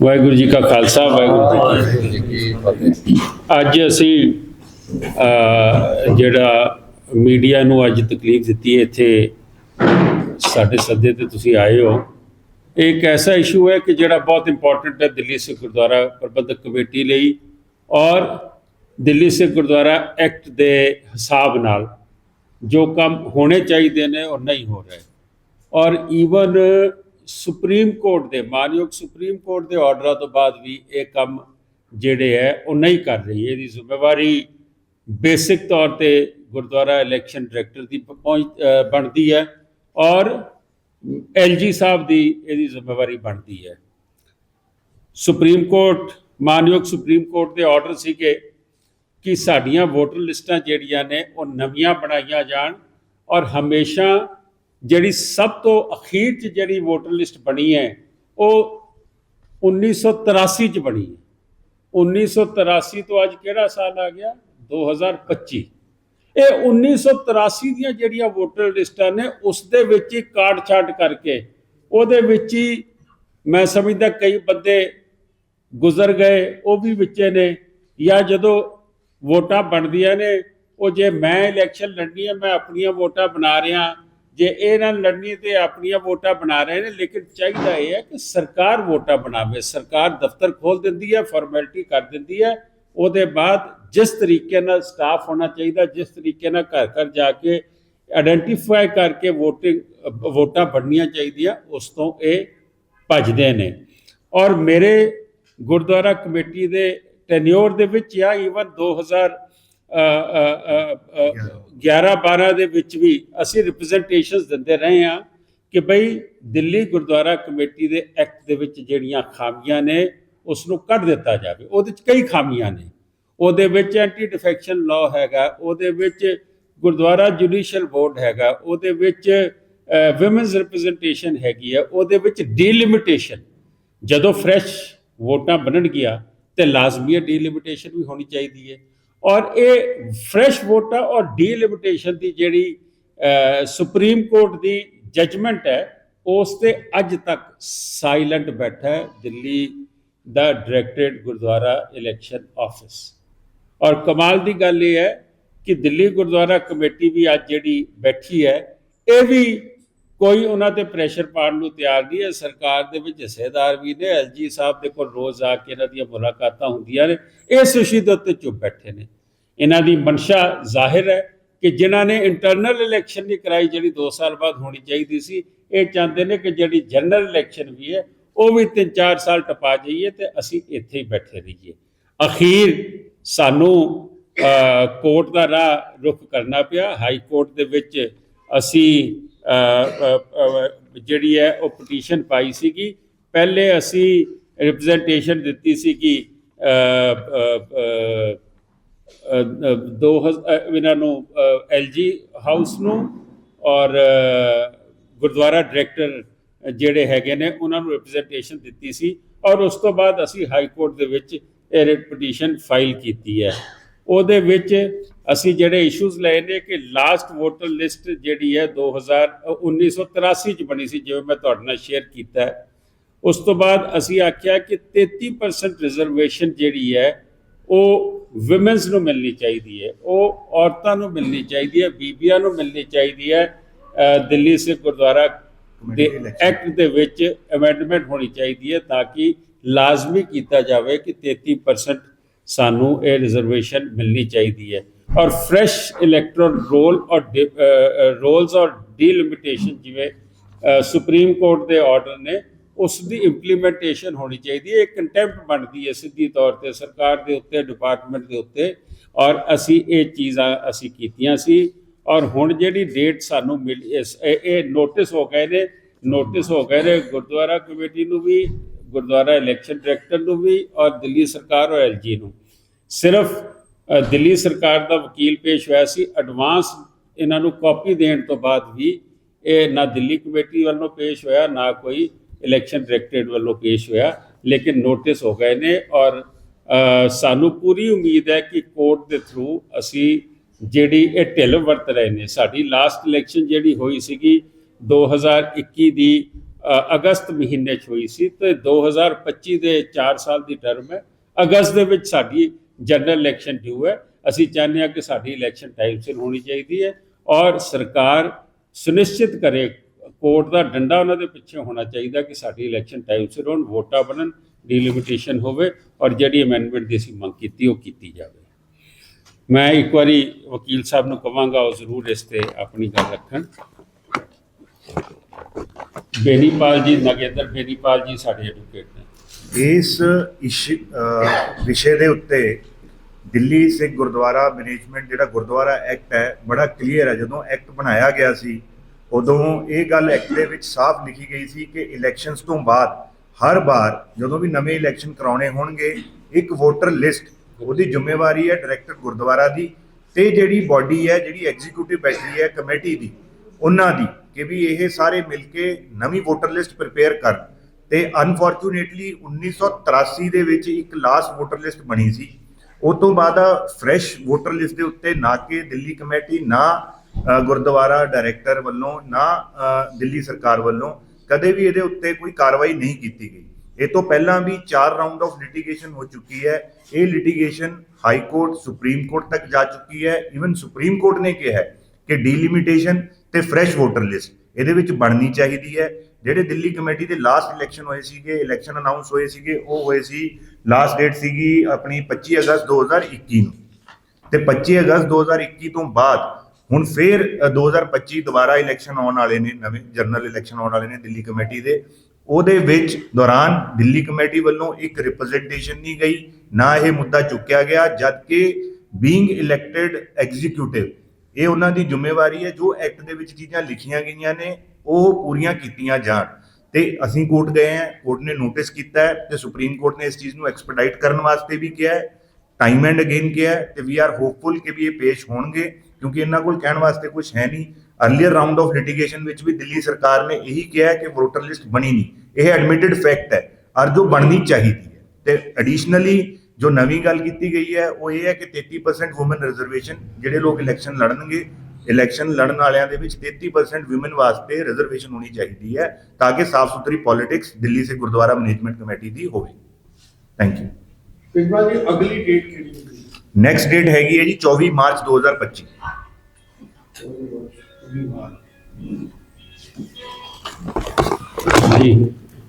ਵਾਹਿਗੁਰੂ ਜੀ ਕਾ ਖਾਲਸਾ, ਵਾਹਿਗੁਰੂ ਜੀ ਕੀ ਫਤਿਹ। ਅੱਜ ਅਸੀਂ ਜਿਹੜਾ ਮੀਡੀਆ ਨੂੰ ਅੱਜ ਤਕਲੀਫ ਦਿੱਤੀ ਹੈ, ਇੱਥੇ ਸਾਡੇ ਸੱਦੇ ਤੇ ਤੁਸੀਂ ਆਏ ਹੋ। ਇਹ ਇੱਕ ਐਸਾ ਇਸ਼ੂ ਹੈ ਕਿ ਜਿਹੜਾ ਬਹੁਤ ਇੰਪੋਰਟੈਂਟ ਹੈ ਦਿੱਲੀ ਸਿੱਖ ਗੁਰਦੁਆਰਾ ਪ੍ਰਬੰਧਕ ਕਮੇਟੀ ਲਈ ਔਰ ਦਿੱਲੀ ਸਿੱਖ ਗੁਰਦੁਆਰਾ ਐਕਟ ਦੇ ਹਿਸਾਬ ਨਾਲ ਜੋ ਕੰਮ ਹੋਣੇ ਚਾਹੀਦੇ ਨੇ, ਉਹ ਨਹੀਂ ਹੋ ਰਹੇ। ਔਰ ਈਵਨ ਸੁਪਰੀਮ ਕੋਰਟ ਦੇ, ਮਾਨਯੋਗ ਸੁਪਰੀਮ ਕੋਰਟ ਦੇ ਆਰਡਰਾਂ ਤੋਂ ਬਾਅਦ ਵੀ ਇਹ ਕੰਮ ਜਿਹੜੇ ਹੈ, ਉਹ ਨਹੀਂ ਕਰ ਰਹੀ। ਇਹਦੀ ਜ਼ਿੰਮੇਵਾਰੀ ਬੇਸਿਕ ਤੌਰ ਤੇ ਗੁਰਦੁਆਰਾ ਇਲੈਕਸ਼ਨ ਡਾਇਰੈਕਟਰ ਦੀ ਪਹੁੰਚ ਬਣਦੀ ਹੈ ਔਰ ਐਲਜੀ ਸਾਹਿਬ ਦੀ ਇਹਦੀ ਜ਼ਿੰਮੇਵਾਰੀ ਬਣਦੀ ਹੈ। ਸੁਪਰੀਮ ਕੋਰਟ, ਮਾਨਯੋਗ ਸੁਪਰੀਮ ਕੋਰਟ ਦੇ ਆਰਡਰ ਸੀਗੇ ਕਿ ਸਾਡੀਆਂ ਵੋਟਰ ਲਿਸਟਾਂ ਜਿਹੜੀਆਂ ਨੇ, ਉਹ ਨਵੀਆਂ ਬਣਾਈਆਂ ਜਾਣ ਔਰ ਹਮੇਸ਼ਾ ਜਿਹੜੀ ਸਭ ਤੋਂ ਅਖੀਰ 'ਚ ਜਿਹੜੀ ਵੋਟਰ ਲਿਸਟ ਬਣੀ ਹੈ, ਉਹ 1983 'ਚ ਬਣੀ ਹੈ। 1983 ਤੋਂ ਅੱਜ ਕਿਹੜਾ ਸਾਲ ਆ ਗਿਆ? 2025 ਇਹ 1983 ਦੀਆਂ ਜਿਹੜੀਆਂ ਵੋਟਰ ਲਿਸਟਾਂ ਨੇ ਉਸ ਦੇ ਵਿੱਚ ਹੀ ਕਾਟ ਛਾਟ ਕਰਕੇ, ਉਹਦੇ ਵਿੱਚ ਹੀ ਮੈਂ ਸਮਝਦਾ ਕਈ ਬੰਦੇ ਗੁਜ਼ਰ ਗਏ, ਉਹ ਵੀ ਵਿੱਚੇ ਨੇ, ਜਾਂ ਜਦੋਂ ਵੋਟਾਂ ਬਣਦੀਆਂ ਨੇ, ਉਹ ਜੇ ਮੈਂ ਇਲੈਕਸ਼ਨ ਲੜਨੀ ਹੈ, ਮੈਂ ਆਪਣੀਆਂ ਵੋਟਾਂ ਬਣਾ ਰਿਹਾ ਜੇ ਇਹ ਨਾਲ ਲੜਨੀ ਤੇ ਆਪਣੀਆਂ ਵੋਟਾਂ ਬਣਾ ਰਹੇ ਨੇ, ਲੇਕਿਨ ਚਾਹੀਦਾ ਇਹ ਹੈ ਕਿ ਸਰਕਾਰ ਵੋਟਾਂ ਬਣਾਵੇ। ਸਰਕਾਰ ਦਫ਼ਤਰ ਖੋਲ ਦਿੰਦੀ ਹੈ ਫਾਰਮੈਲਿਟੀ ਕਰ ਦਿੰਦੀ ਹੈ। ਉਹਦੇ ਬਾਅਦ ਜਿਸ ਤਰੀਕੇ ਨਾਲ ਸਟਾਫ ਹੋਣਾ ਚਾਹੀਦਾ, ਜਿਸ ਤਰੀਕੇ ਨਾਲ ਘਰ ਘਰ ਜਾ ਕੇ ਆਇਡੈਂਟੀਫਾਈ ਕਰਕੇ VOTING, ਵੋਟਾਂ ਬਣਨੀਆਂ ਚਾਹੀਦੀਆਂ, ਉਸ ਤੋਂ ਇਹ ਭੱਜਦੇ ਨੇ। ਔਰ ਮੇਰੇ ਗੁਰਦੁਆਰਾ ਕਮੇਟੀ ਦੇ ਟੈਨਿਓਰ ਦੇ ਵਿੱਚ ਜਾਂ ਈਵਨ 2000 11 12 ਦੇ ਵਿੱਚ ਵੀ ਅਸੀਂ ਰਿਪਰੈਜ਼ੈਂਟੇਸ਼ਨਸ ਦਿੰਦੇ ਰਹੇ ਹਾਂ ਕਿ ਭਈ ਦਿੱਲੀ ਗੁਰਦੁਆਰਾ ਕਮੇਟੀ ਦੇ ਐਕਟ ਦੇ ਵਿੱਚ ਜਿਹੜੀਆਂ ਖਾਮੀਆਂ ਨੇ ਉਸ ਨੂੰ ਕੱਢ ਦਿੱਤਾ ਜਾਵੇ। ਉਹਦੇ ਵਿੱਚ ਕਈ ਖਾਮੀਆਂ ਨੇ। ਉਹਦੇ ਵਿੱਚ ਐਂਟੀ ਡਿਫੈਕਸ਼ਨ ਲਾਅ ਹੈਗਾ ਉਹਦੇ ਵਿੱਚ ਗੁਰਦੁਆਰਾ ਜੁਡੀਸ਼ੀਅਲ ਬੋਰਡ ਹੈਗਾ ਉਹਦੇ ਵਿੱਚ ਔਮਨਸ ਰਿਪਰੈਜ਼ੈਂਟੇਸ਼ਨ ਹੈਗੀ ਹੈ ਉਹਦੇ ਵਿੱਚ ਡੀਲਿਮਿਟੇਸ਼ਨ ਜਦੋਂ ਫਰੈਸ਼ ਵੋਟਾਂ ਬਣਨਗੀਆਂ ਤੇ ਲਾਜ਼ਮੀ ਹੈ ਡੀਲਿਮਿਟੇਸ਼ਨ ਵੀ ਹੋਣੀ ਚਾਹੀਦੀ ਹੈ। ਔਰ ਇਹ ਫਰੈਸ਼ ਵੋਟਾਂ ਔਰ ਡੀਲਿਮਿਟੇਸ਼ਨ ਦੀ ਜਿਹੜੀ ਸੁਪਰੀਮ ਕੋਰਟ ਦੀ ਜਜਮੈਂਟ ਹੈ, ਉਸ ਤੇ ਅੱਜ ਤੱਕ ਸਾਇਲੈਂਟ ਬੈਠਾ ਹੈ ਦਿੱਲੀ ਦਾ ਡਾਇਰੈਕਟਰੇਟ ਗੁਰਦੁਆਰਾ ਇਲੈਕਸ਼ਨ ਆਫਿਸ ਔਰ ਕਮਾਲ ਦੀ ਗੱਲ ਇਹ ਹੈ ਕਿ ਦਿੱਲੀ ਗੁਰਦੁਆਰਾ ਕਮੇਟੀ ਵੀ ਅੱਜ ਜਿਹੜੀ ਬੈਠੀ ਹੈ, ਇਹ ਵੀ ਕੋਈ ਉਹਨਾਂ ਤੇ ਪ੍ਰੈਸ਼ਰ ਪਾਉਣ ਨੂੰ ਤਿਆਰ ਨਹੀਂ ਹੈ। ਸਰਕਾਰ ਦੇ ਵਿੱਚ ਹਿੱਸੇਦਾਰ ਵੀ ਨੇ ਐਲਜੀ ਸਾਹਿਬ ਦੇ ਕੋਲ ਰੋਜ਼ ਆ ਕੇ ਇਹਨਾਂ ਦੀਆਂ ਮੁਲਾਕਾਤਾਂ ਹੁੰਦੀਆਂ ਨੇ। ਇਸ ਇਸ਼ੂ ਦੇ ਉੱਤੇ ਚੁੱਪ ਬੈਠੇ ਨੇ। ਇਹਨਾਂ ਦੀ ਮਨਸ਼ਾ ਜ਼ਾਹਿਰ ਹੈ ਕਿ ਜਿਨ੍ਹਾਂ ਨੇ ਇੰਟਰਨਲ ਇਲੈਕਸ਼ਨ ਨਹੀਂ ਕਰਾਈ, ਜਿਹੜੀ 2 ਸਾਲ ਬਾਅਦ ਹੋਣੀ ਚਾਹੀਦੀ ਸੀ, ਇਹ ਚਾਹੁੰਦੇ ਨੇ ਕਿ ਜਿਹੜੀ ਜਨਰਲ ਇਲੈਕਸ਼ਨ ਵੀ ਹੈ, ਉਹ ਵੀ 3-4 ਸਾਲ ਟਪਾ ਜਾਈਏ ਤੇ ਅਸੀਂ ਇੱਥੇ ਹੀ ਬੈਠੇ ਰਹੀਏ। ਅਖੀਰ ਸਾਨੂੰ ਕੋਰਟ ਦਾ ਰਾਹ ਰੁਖ ਕਰਨਾ ਪਿਆ। ਹਾਈ ਕੋਰਟ ਦੇ ਵਿੱਚ ਅਸੀਂ ਜਿਹੜੀ ਹੈ ਉਹ ਪਟੀਸ਼ਨ ਪਾਈ ਸੀਗੀ। ਪਹਿਲੇ ਅਸੀਂ ਰਿਪਰੈਜ਼ੈਂਟੇਸ਼ਨ ਦਿੱਤੀ ਸੀ ਕਿ ਦੋ ਹਜ਼- ਇਹਨਾਂ ਨੂੰ ਐਲਜੀ ਹਾਊਸ ਨੂੰ ਔਰ ਗੁਰਦੁਆਰਾ ਡਾਇਰੈਕਟਰ ਜਿਹੜੇ ਹੈਗੇ ਨੇ, ਉਹਨਾਂ ਨੂੰ ਰਿਪਰੈਜ਼ੈਂਟੇਸ਼ਨ ਦਿੱਤੀ ਸੀ। ਔਰ ਉਸ ਤੋਂ ਬਾਅਦ ਅਸੀਂ ਹਾਈ ਕੋਰਟ ਦੇ ਵਿੱਚ ਇਹ ਰਿਟ ਪਟੀਸ਼ਨ ਫਾਈਲ ਕੀਤੀ ਹੈ। ਉਹਦੇ ਵਿੱਚ ਅਸੀਂ ਜਿਹੜੇ ਇਸ਼ੂਜ਼ ਲਏ ਨੇ ਕਿ ਲਾਸਟ ਵੋਟਰ ਲਿਸਟ ਜਿਹੜੀ ਹੈ 2000 ਅ, 1983 ਚ ਬਣੀ ਸੀ ਜਿਵੇਂ ਮੈਂ ਤੁਹਾਡੇ ਨਾਲ ਸ਼ੇਅਰ ਕੀਤਾ ਹੈ। ਉਸ ਤੋਂ ਬਾਅਦ ਅਸੀਂ ਆਖਿਆ ਕਿ 33% ਰਿਜ਼ਰਵੇਸ਼ਨ ਜਿਹੜੀ ਹੈ ਉਹ ਔਮਨਸ ਨੂੰ ਮਿਲਣੀ ਚਾਹੀਦੀ ਹੈ ਉਹ ਔਰਤਾਂ ਨੂੰ ਮਿਲਣੀ ਚਾਹੀਦੀ ਹੈ ਬੀਬੀਆਂ ਨੂੰ ਮਿਲਣੀ ਚਾਹੀਦੀ ਹੈ। ਦਿੱਲੀ ਸਿੱਖ ਗੁਰਦੁਆਰਾ ਦੇ ਐਕਟ ਦੇ ਵਿੱਚ ਅਮੈਂਡਮੈਂਟ ਹੋਣੀ ਚਾਹੀਦੀ ਹੈ ਤਾਂ ਕਿ ਲਾਜ਼ਮੀ ਕੀਤਾ ਜਾਵੇ ਕਿ 33% ਸਾਨੂੰ ਇਹ ਰਿਜ਼ਰਵੇਸ਼ਨ ਮਿਲਣੀ ਚਾਹੀਦੀ ਹੈ। ਔਰ ਫਰੈਸ਼ ਇਲੈਕਟਰਲ ਰੋਲ ਔਰ ਰੋਲਸ ਔਰ ਡੀਲਿਮਿਟੇਸ਼ਨ ਜਿਵੇਂ ਸੁਪਰੀਮ ਕੋਰਟ ਦੇ ਆਰਡਰ ਨੇ ਉਸ ਦੀ ਇੰਪਲੀਮੈਂਟੇਸ਼ਨ ਹੋਣੀ ਚਾਹੀਦੀ ਹੈ। ਇਹ ਕੰਟੈਂਪਟ ਬਣਦੀ ਹੈ ਸਿੱਧੀ ਤੌਰ ਤੇ ਸਰਕਾਰ ਦੇ ਉੱਤੇ ਡਿਪਾਰਟਮੈਂਟ ਦੇ ਉੱਤੇ ਔਰ ਅਸੀਂ ਇਹ ਚੀਜ਼ਾਂ ਅਸੀਂ ਕੀਤੀਆਂ ਸੀ ਔਰ ਹੁਣ ਜਿਹੜੀ ਡੇਟ ਸਾਨੂੰ ਮਿਲੀ, ਇਸ- ਇਹ ਨੋਟਿਸ ਹੋ ਗਏ ਨੇ। ਨੋਟਿਸ ਹੋ ਗਏ ਨੇ ਗੁਰਦੁਆਰਾ ਕਮੇਟੀ ਨੂੰ ਵੀ, ਗੁਰਦੁਆਰਾ ਇਲੈਕਸ਼ਨ ਡਾਇਰੈਕਟਰ ਨੂੰ ਵੀ ਔਰ ਦਿੱਲੀ ਸਰਕਾਰ ਔਰ ਐਲਜੀ ਨੂੰ। ਸਿਰਫ ਦਿੱਲੀ ਸਰਕਾਰ ਦਾ ਵਕੀਲ ਪੇਸ਼ ਹੋਇਆ ਸੀ। ਐਡਵਾਂਸ ਇਹਨਾਂ ਨੂੰ ਕਾਪੀ ਦੇਣ ਤੋਂ ਬਾਅਦ ਵੀ ਇਹ ਨਾ ਦਿੱਲੀ ਕਮੇਟੀ ਵੱਲੋਂ ਪੇਸ਼ ਹੋਇਆ, ਨਾ ਕੋਈ ਇਲੈਕਸ਼ਨ ਡਾਇਰੈਕਟਰੇਟ ਵੱਲੋਂ ਪੇਸ਼ ਹੋਇਆ, ਲੇਕਿਨ ਨੋਟਿਸ ਹੋ ਗਏ ਨੇ ਔਰ ਸਾਨੂੰ ਪੂਰੀ ਉਮੀਦ ਹੈ ਕਿ ਕੋਰਟ ਦੇ ਥਰੂ ਅਸੀਂ ਜਿਹੜੀ ਇਹ ਢਿੱਲ ਵਰਤ ਰਹੇ ਨੇ। ਸਾਡੀ ਲਾਸਟ ਇਲੈਕਸ਼ਨ ਜਿਹੜੀ ਹੋਈ ਸੀਗੀ 2021 ਦੀ ਅਗਸਤ ਮਹੀਨੇ 'ਚ ਹੋਈ ਸੀ ਤੇ 2025 ਦੇ 4 ਸਾਲ ਦੀ ਟਰਮ ਹੈ। ਅਗਸਤ ਦੇ ਵਿੱਚ ਸਾਡੀ ਜਨਰਲ ਇਲੈਕਸ਼ਨ ਡਿਊ ਹੈ ਅਸੀਂ ਚਾਹੁੰਦੇ ਹਾਂ ਕਿ ਸਾਡੀ ਇਲੈਕਸ਼ਨ ਟਾਈਮ ਸਿਰ ਹੋਣੀ ਚਾਹੀਦੀ ਹੈ ਔਰ ਸਰਕਾਰ ਸੁਨਿਸ਼ਚਿਤ ਕਰੇ, ਕੋਰਟ ਦਾ ਡੰਡਾ ਉਹਨਾਂ ਦੇ ਪਿੱਛੇ ਹੋਣਾ ਚਾਹੀਦਾ ਕਿ ਸਾਡੀ ਇਲੈਕਸ਼ਨ ਟਾਈਮ ਸਿਰ ਹੋਣ, ਵੋਟਾਂ ਬਣਨ ਡੀਲਿਮਿਟੇਸ਼ਨ ਹੋਵੇ ਔਰ ਜਿਹੜੀ ਅਮੈਂਡਮੈਂਟ ਦੀ ਅਸੀਂ ਮੰਗ ਕੀਤੀ ਉਹ ਕੀਤੀ ਜਾਵੇ। ਮੈਂ ਇੱਕ ਵਾਰੀ ਵਕੀਲ ਸਾਹਿਬ ਨੂੰ ਕਵਾਂਗਾ, ਉਹ ਜ਼ਰੂਰ ਇਸ ਤੇ ਆਪਣੀ ਗੱਲ ਰੱਖਣ। ਬੇਨੀਪਾਲ ਜੀ, ਨਗੇਂਦਰ ਬੇਨੀਪਾਲ ਜੀ ਸਾਡੇ ਐਡਵੋਕੇਟ ਨੇ। ਇਸ ਇਸ਼- ਵਿਸ਼ੇ ਦੇ ਉੱਤੇ ਦਿੱਲੀ ਸਿੱਖ ਗੁਰਦੁਆਰਾ ਮੈਨੇਜਮੈਂਟ ਜਿਹੜਾ ਗੁਰਦੁਆਰਾ ਐਕਟ ਹੈ, ਬੜਾ ਕਲੀਅਰ ਹੈ। ਜਦੋਂ ਐਕਟ ਬਣਾਇਆ ਗਿਆ ਸੀ, ਉਦੋਂ ਇਹ ਗੱਲ ਐਕਟ ਦੇ ਵਿੱਚ ਸਾਫ਼ ਲਿਖੀ ਗਈ ਸੀ ਕਿ ਇਲੈਕਸ਼ਨਸ ਤੋਂ ਬਾਅਦ ਹਰ ਵਾਰ ਜਦੋਂ ਵੀ ਨਵੇਂ ਇਲੈਕਸ਼ਨ ਕਰਾਉਣੇ ਹੋਣਗੇ, ਇੱਕ ਵੋਟਰ ਲਿਸਟ ਉਹਦੀ ਜ਼ਿੰਮੇਵਾਰੀ ਹੈ ਡਾਇਰੈਕਟਰ ਗੁਰਦੁਆਰਾ ਦੀ ਤੇ ਜਿਹੜੀ ਬਾਡੀ ਹੈ, ਜਿਹੜੀ ਐਗਜ਼ੀਕਿਊਟਿਵ ਬੈਠੀ ਹੈ ਕਮੇਟੀ ਦੀ, ਉਹਨਾਂ ਦੀ ਕਿ ਵੀ ਇਹ ਸਾਰੇ ਮਿਲ ਕੇ ਨਵੀਂ ਵੋਟਰ ਲਿਸਟ ਪ੍ਰਿਪੇਅਰ ਕਰਨ। ਤੇ ਅਨਫੋਰਚੂਨੇਟਲੀ 1983 ਦੇ ਵਿੱਚ ਇੱਕ ਲਾਸਟ ਵੋਟਰ ਲਿਸਟ ਬਣੀ ਸੀ। ਉਹ ਤੋਂ ਬਾਅਦ ਫਰੈਸ਼ ਵੋਟਰ ਲਿਸਟ ਦੇ ਉੱਤੇ ਨਾ ਕਿ ਦਿੱਲੀ ਕਮੇਟੀ, ਨਾ ਗੁਰਦੁਆਰਾ ਡਾਇਰੈਕਟਰ ਵੱਲੋਂ, ਨਾ ਦਿੱਲੀ ਸਰਕਾਰ ਵੱਲੋਂ ਕਦੇ ਵੀ ਇਹਦੇ ਉੱਤੇ ਕੋਈ ਕਾਰਵਾਈ ਨਹੀਂ ਕੀਤੀ ਗਈ। ਇਹ ਤੋਂ ਪਹਿਲਾਂ ਵੀ 4 ਰਾਉਂਡ ਆਫ ਲਿਟੀਗੇਸ਼ਨ ਹੋ ਚੁੱਕੀ ਹੈ। ਇਹ litigation high court supreme court ਤੱਕ ਜਾ ਚੁੱਕੀ ਹੈ। ਇਵਨ ਸੁਪਰੀਮ ਕੋਰਟ ਨੇ ਕਿਹਾ ਕਿ ਡੀਲਿਮਿਟੇਸ਼ਨ ਤੇ ਫਰੈਸ਼ ਵੋਟਰ ਲਿਸਟ ਇਹਦੇ ਵਿੱਚ ਬਣਨੀ ਚਾਹੀਦੀ ਹੈ। ਜਿਹੜੇ ਦਿੱਲੀ ਕਮੇਟੀ ਦੇ ਲਾਸਟ ਇਲੈਕਸ਼ਨ ਹੋਏ ਸੀਗੇ ਇਲੈਕਸ਼ਨ ਅਨਾਉਂਸ ਹੋਏ ਸੀਗੇ, ਉਹ ਹੋਏ ਸੀ ਲਾਸਟ ਡੇਟ ਸੀਗੀ ਆਪਣੀ 25 ਅਗਸਤ 2021 ਨੂੰ। ਤੇ 25 ਅਗਸਤ 2021 ਤੋਂ ਬਾਅਦ ਹੁਣ ਫੇਰ ਅ, 2025 ਦੁਬਾਰਾ ਇਲੈਕਸ਼ਨ ਆਉਣ ਵਾਲੇ ਨੇ ਨਵੇਂ ਜਨਰਲ ਇਲੈਕਸ਼ਨ ਆਉਣ ਵਾਲੇ ਨੇ ਦਿੱਲੀ ਕਮੇਟੀ ਦੇ। ਉਹਦੇ ਵਿੱਚ ਦੌਰਾਨ ਦਿੱਲੀ ਕਮੇਟੀ ਵੱਲੋਂ ਇੱਕ ਰਿਪਰੈਜ਼ੈਂਟੇਸ਼ਨ ਨਹੀਂ ਗਈ ਨਾ ਇਹ ਮੁੱਦਾ ਚੁੱਕਿਆ ਗਿਆ ਜਦ ਕਿ ਬੀਇੰਗ ਇਲੈਕਟਿਡ ਐਗਜ਼ੀਕਿਊਟਿਵ ਇਹ ਉਹਨਾਂ ਦੀ ਜ਼ਿੰਮੇਵਾਰੀ ਹੈ ਜੋ ਐਕਟ ਦੇ ਵਿੱਚ ਚੀਜ਼ਾਂ ਲਿਖੀਆਂ ਗਈਆਂ ਨੇ ਉਹ ਪੂਰੀਆਂ ਕੀਤੀਆਂ ਜਾਣ। ਤੇ ਅਸੀਂ ਕੋਰਟ ਗਏ ਹਾਂ, ਕੋਰਟ ਨੇ ਨੋਟਿਸ ਕੀਤਾ ਹੈ ਤੇ ਸੁਪਰੀਮ ਕੋਰਟ ਨੇ ਇਸ ਚੀਜ਼ ਨੂੰ ਐਕਸਪੈਡਾਈਟ ਕਰਨ ਵਾਸਤੇ ਵੀ ਕਿਹਾ ਹੈ ਟਾਈਮ ਐਂਡ ਅਗੇਨ ਕਿਹਾ ਹੈ ਤੇ ਵੀ ਆਰ ਹੋਪਫੁਲ ਕਿ ਵੀ ਇਹ ਪੇਸ਼ ਹੋਣਗੇ ਕਿਉਂਕਿ ਇਹਨਾਂ ਕੋਲ ਕਹਿਣ ਵਾਸਤੇ ਕੁਝ ਹੈ ਨਹੀਂ। ਅਰਲੀਅਰ ਰਾਉਂਡ ਆਫ ਲਿਟੀਗੇਸ਼ਨ ਵਿੱਚ ਵੀ ਦਿੱਲੀ ਸਰਕਾਰ ਨੇ ਇਹੀ ਕਿਹਾ ਕਿ ਵੋਟਰ ਲਿਸਟ ਬਣੀ ਨਹੀਂ। ਇਹ ਐਡਮਿਟਡ ਫੈਕਟ ਹੈ ਔਰ ਜੋ ਬਣਨੀ ਚਾਹੀਦੀ ਹੈ। ਤੇ ਐਡੀਸ਼ਨਲੀ ਜੋ ਨਵੀਂ ਗੱਲ ਕੀਤੀ ਗਈ ਹੈ, ਉਹ ਇਹ ਹੈ ਕਿ 33% ਔਮਨ ਰਿਜ਼ਰਵੇਸ਼ਨ ਜਿਹੜੇ ਲੋਕ ਇਲੈਕਸ਼ਨ ਲੜਨਗੇ ਇਲੈਕਸ਼ਨ ਲੜਨ ਵਾਲਿਆਂ ਦੇ ਵਿੱਚ 33% ਔਮਨ ਵਾਸਤੇ ਰਿਜ਼ਰਵੇਸ਼ਨ ਹੋਣੀ ਚਾਹੀਦੀ ਹੈ ਤਾਂ ਕਿ ਸਾਫ਼ ਸੁਥਰੀ ਪੋਲਿਟਿਕਸ ਦਿੱਲੀ ਸੇ ਗੁਰਦੁਆਰਾ ਮੈਨੇਜਮੈਂਟ ਕਮੇਟੀ ਦੀ ਹੋਵੇ ਥੈਂਕ ਯੂ ਪਿਛਵਾ ਜੀ ਅਗਲੀ ਡੇਟ ਕਿਹੜੀ ਹੋਈ ਨੈਕਸਟ ਡੇਟ ਹੈਗੀ ਹੈ ਜੀ 24 ਮਾਰਚ 2025 ਜੀ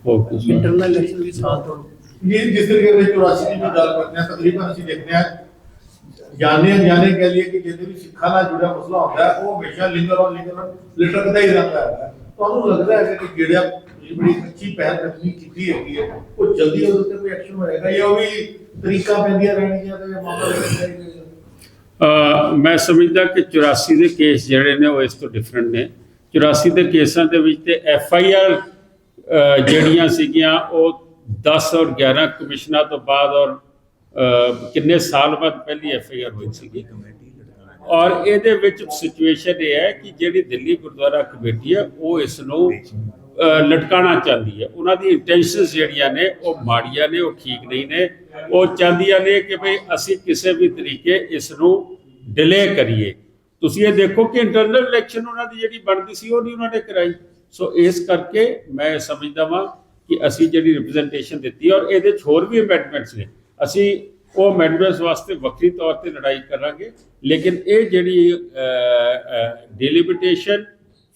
ਓਕੇ ਸਰ ਇੰਟਰਨਲ ਇਲੈਕਸ਼ਨ ਵੀ ਸਾਥ ਹੋਣ ये जिस तरीके से चौरासी की जो गल करते हैं तकरीबन ਅਸੀਂ ਦੇਖਦੇ ਹਾਂ ਜਾਣੇ ਅਣਜਾਣੇ ਕਹਿ ਲਈਏ ਕਿ ਜਿਹਦੇ ਵੀ ਸਿੱਖਾਂ ਨਾਲ ਜੁੜਿਆ ਮਸਲਾ ਹੁੰਦਾ ਹੈ, ਉਹ ਹਮੇਸ਼ਾ ਲਿੰਗਰ ਔਰ ਲਿੰਗਰ ਲਿਟਕਦਾ ਹੀ ਰਹਿੰਦਾ ਹੈ। ਤੁਹਾਨੂੰ ਲੱਗਦਾ ਹੈ ਕਿ ਜਿਹੜਾ ਬੜੀ ਅੱਛੀ ਪਹਿਲ ਕਦਮੀ ਕੀਤੀ ਹੈਗੀ ਹੈ, ਉਹ ਜਲਦੀ ਉਹਦੇ ਉੱਤੇ ਕੋਈ ਐਕਸ਼ਨ ਹੋਏਗਾ ਜਾਂ ਉਹ ਵੀ ਤਰੀਕਾ ਪੈਂਦੀਆਂ ਰਹਿਣਗੀਆਂ ਤੇ ਮਾਮਲਾ ਲੱਗਦਾ ਮੈਂ ਸਮਝਦਾ ਕਿ 84 ਦੇ ਕੇਸ ਜਿਹੜੇ ਨੇ ਉਹ ਇਸ ਤੋਂ ਡਿਫਰੈਂਟ ਨੇ। 84 ਦੇ ਕੇਸਾਂ ਦੇ ਵਿੱਚ ਤੇ ਐਫ ਆਈ ਆਰ ਜਿਹੜੀਆਂ ਸੀਗੀਆਂ, ਉਹ 10 ਔਰ 11 ਕਮਿਸ਼ਨਾਂ ਤੋਂ ਬਾਅਦ ਔਰ ਕਿੰਨੇ ਸਾਲ ਬਾਅਦ ਪਹਿਲੀ ਐਫ ਆਈ ਆਰ ਹੋਈ ਸੀਗੀ? ਔਰ ਇਹਦੇ ਵਿੱਚ ਸਿਚੁਏਸ਼ਨ ਇਹ ਹੈ ਕਿ ਜਿਹੜੀ ਦਿੱਲੀ ਗੁਰਦੁਆਰਾ ਕਮੇਟੀ ਹੈ ਉਹ ਇਸ ਨੂੰ ਅ, ਲਟਕਾਉਣਾ ਚਾਹੁੰਦੀ ਹੈ। ਉਹਨਾਂ ਦੀ ਇੰਟੈਂਸ਼ਨਸ ਜਿਹੜੀਆਂ ਨੇ ਉਹ ਮਾੜੀਆਂ ਨੇ ਉਹ ਠੀਕ ਨਹੀਂ ਨੇ। ਉਹ ਚਾਹੁੰਦੀਆਂ ਨੇ ਕਿ ਭਈ ਅਸੀਂ ਕਿਸੇ ਵੀ ਤਰੀਕੇ ਇਸ ਨੂੰ ਡਿਲੇ ਕਰੀਏ। ਤੁਸੀਂ ਇਹ ਦੇਖੋ ਕਿ ਇੰਟਰਨਲ ਇਲੈਕਸ਼ਨ ਉਹਨਾਂ ਦੀ ਜਿਹੜੀ ਬਣਦੀ ਸੀ ਉਹ ਨਹੀਂ ਉਹਨਾਂ ਨੇ ਕਰਾਈ। ਸੋ ਇਸ ਕਰਕੇ ਮੈਂ ਸਮਝਦਾ ਵਾਂ ਕਿ ਅਸੀਂ ਜਿਹੜੀ ਰਿਪਰੈਜ਼ੈਂਟੇਸ਼ਨ ਦਿੱਤੀ ਔਰ ਇਹਦੇ 'ਚ ਹੋਰ ਵੀ ਅਮੈਂਡਮੈਂਟਸ ਨੇ। ਅਸੀਂ ਉਹ ਅਮੈਂਡਮੈਂਟਸ ਵਾਸਤੇ ਵੱਖਰੀ ਤੌਰ ਤੇ ਲੜਾਈ ਕਰਾਂਗੇ ਲੇਕਿਨ ਇਹ ਜਿਹੜੀ ਡਿਲੀਮਿਟੇਸ਼ਨ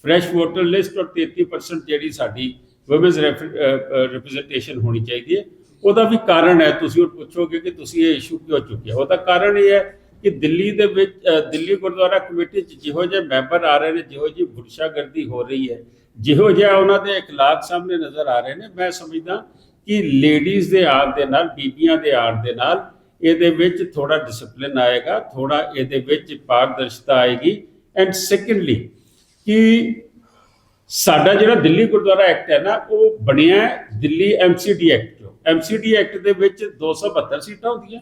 ਫਰੈਸ਼ ਵੋਟਰ ਲਿਸਟ ਔਰ 33% ਜਿਹੜੀ ਸਾਡੀ ਵੂਮਨਸ ਰਿਪਰੈਜ਼ੈਂਟੇਸ਼ਨ ਹੋਣੀ ਚਾਹੀਦੀ ਹੈ ਉਹਦਾ ਵੀ ਕਾਰਨ ਹੈ ਤੁਸੀਂ ਉਹ ਪੁੱਛੋਗੇ ਕਿ ਤੁਸੀਂ ਇਹ ਇਸ਼ੂ ਕਿਉਂ ਚੁੱਕਿਆ ਉਹਦਾ ਕਾਰਨ ਇਹ ਹੈ ਕਿ ਦਿੱਲੀ ਦੇ ਵਿੱਚ ਅ, ਦਿੱਲੀ ਗੁਰਦੁਆਰਾ ਕਮੇਟੀ ਚ ਜਿਹੋ ਜਿਹੇ ਮੈਂਬਰ ਆ ਰਹੇ ਨੇ ਜਿਹੋ ਜਿਹੀ ਬੁਰਸ਼ਾਗਰਦੀ ਹੋ ਰਹੀ ਹੈ ਜਿਹੋ ਜਿਹਾ ਉਹਨਾਂ ਦੇ اخلاق ਸਾਹਮਣੇ ਨਜ਼ਰ ਆ ਰਹੇ ਨੇ ਮੈਂ ਸਮਝਦਾ ਕਿ ਲੇਡੀਜ਼ ਦੇ ਆਉਣ ਦੇ ਨਾਲ, ਬੀਬੀਆਂ ਦੇ ਆਉਣ ਦੇ ਨਾਲ ਇਹਦੇ ਵਿੱਚ ਥੋੜਾ ਡਿਸਪਲਿਨ ਆਏਗਾ ਥੋੜਾ ਇਹਦੇ ਵਿੱਚ ਪਾਰਦਰਸ਼ਤਾ ਆਏਗੀ। ਐਂਡ ਸੈਕੰਡਲੀ ਕਿ ਸਾਡਾ ਜਿਹੜਾ ਦਿੱਲੀ ਗੁਰਦੁਆਰਾ ਐਕਟ ਹੈ ਨਾ, ਉਹ ਬਣਿਆ ਹੈ ਦਿੱਲੀ ਐਮਸੀਡੀ ਐਕਟ ਚੋਂ ਐਮਸੀਡੀ ਐਕਟ ਦੇ ਵਿੱਚ 272 ਸੀਟਾਂ ਹੁੰਦੀਆਂ।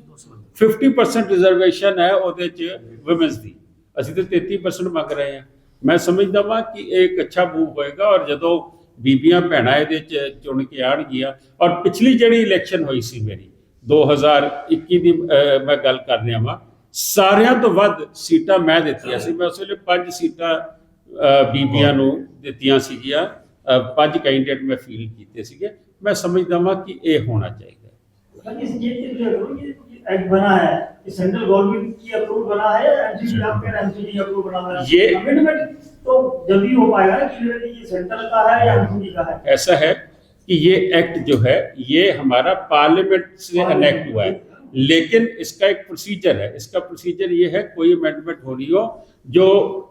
50% ਰਿਜ਼ਰਵੇਸ਼ਨ ਹੈ ਉਹਦੇ ਚ ਔਮਨਸ ਦੀ। ਅਸੀਂ ਤੇ 33% ਮੰਗ ਰਹੇ ਹਾਂ। ਮੈਂ ਸਮਝਦਾ ਵਾਂ ਕਿ ਇਹ ਇੱਕ ਅੱਛਾ ਮੂਵ ਹੋਏਗਾ ਔਰ ਜਦੋਂ ਬੀਬੀਆਂ ਭੈਣਾਂ ਇਹਦੇ ਚ ਚੁਣ ਕੇ ਆਣਗੀਆਂ ਔਰ ਪਿਛਲੀ ਜਿਹੜੀ ਇਲੈਕਸ਼ਨ ਹੋਈ ਸੀ ਮੇਰੀ 2021 ਦੀ ਅਹ, ਮੈਂ ਗੱਲ ਕਰ ਰਿਹਾ ਵਾਂ ਸਾਰਿਆਂ ਤੋਂ ਵੱਧ ਸੀਟਾਂ ਮੈਂ ਦਿੱਤੀਆਂ ਸੀ ਮੈਂ ਉਸ ਵੇਲੇ ਪੰਜ ਸੀਟਾਂ ਅਹ, ਬੀਬੀਆਂ ਨੂੰ ਦਿੱਤੀਆਂ ਸੀਗੀਆਂ ਅ, ਪੰਜ ਕੈਂਡੀਡੇਟ ਮੈਂ ਫੀਲ ਕੀਤੇ ਸੀਗੇ ਮੈਂ ਸਮਝਦਾ ਹਾਂ ਕਿ ਇਹ ਹੋਣਾ ਚਾਹੀਦਾ ਹੈ सर, इस ये ये जो ये एक्ट बना है ये सेंट्रल गवर्नमेंट की अप्रूव बना है या एमसीडी आपके एमसीडी अप्रूव बना है ये- अमेंडमेंट तो जल्दी हो पाएगा ना कि ये सेंट्रल का है या एमसीडी का है? ऐसा है कि ये एक्ट जो है ये हमारा पार्लियामेंट से अनेक्ट हुआ है। लेकिन इसका एक प्रोसीजर है। इसका प्रोसीजर ये है कोई अमेंडमेंट हो रही हो जो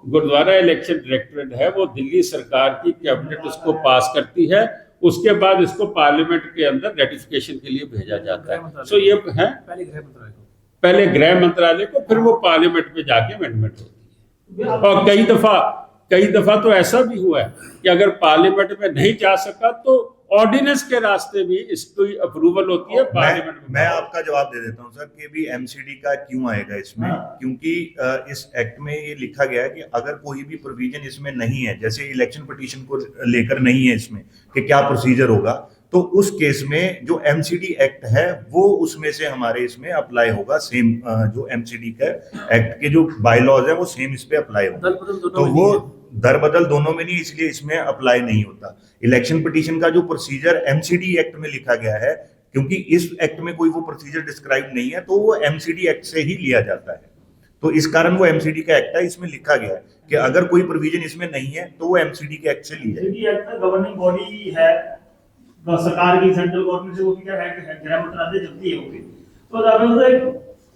गुरुद्वारा इलेक्शन डायरेक्टरेट है वो दिल्ली सरकार की कैबिनेट उसको पास करती है उसके बाद इसको पार्लियामेंट के अंदर रेटिफिकेशन के लिए भेजा जाता है। सो ये है पहले गृह मंत्रालय को। पहले गृह मंत्रालय को फिर वो पार्लियामेंट में जाके अमेंडमेंट होती है। और कई दफ़ा कई दफ़ा तो ऐसा भी हुआ है कि अगर पार्लियामेंट में नहीं जा सका तो ऑर्डिनेंस के रास्ते भी इसकी अप्रूवल होती है पार्लियामेंट में मैं आपका जवाब दे देता हूँ सर कि भी एमसीडी का क्यों आएगा इसमें हाँ। क्योंकि इस एक्ट में ये लिखा गया है कि अगर कोई भी प्रोविज़न इसमें नहीं है जैसे इलेक्शन पिटीशन को लेकर नहीं है इसमें कि क्या प्रोसीजर होगा तो उस केस में जो एमसीडी एक्ट है वो उसमें से हमारे इसमें अप्लाई होगा सेम जो एमसीडी का एक्ट के जो बायलॉज है वो सेम इस पे अप्लाई होगा तो वो। दर बदल दोनों में नहीं इसलिए इसमें अप्लाई नहीं होता। इलेक्शन पिटीशन का जो प्रोसीजर एमसीडी एक्ट में लिखा गया है क्योंकि इस एक्ट में कोई वो प्रोसीजर डिस्क्राइब नहीं है तो वो एमसीडी एक्ट से ही लिया जाता है। तो इस कारण वो एमसीडी का एक्ट है इसमें लिखा गया है कि अगर कोई प्रोविज़न इसमें नहीं है तो वो एमसीडी के एक्ट से ली जाएगी। एमसीडी एक्ट गवर्निंग बॉडी है तो सरकार की सेंट्रल गवर्नमेंट से वो क्या है कि गृह मंत्रालय जल्दी वो भी तो अगर वो एक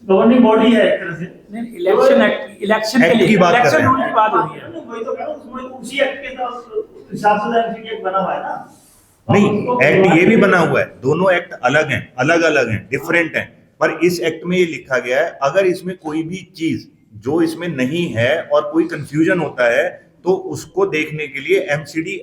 गवर्निंग बॉडी है एक तरह से। नहीं इलेक्शन एक्ट इलेक्शन के लिए इलेक्शन रूल की बात हो रही है। तो नहीं एक्ट ये भी बना हुआ है। दोनों एक्ट अलग हैं अलग अलग हैं डिफरेंट हैं। पर इस एक्ट में ये लिखा गया है, अगर इसमें कोई भी चीज़ जो इसमें नहीं है और कोई कंफ्यूजन होता है तो उसको देखने के लिए एमसीडी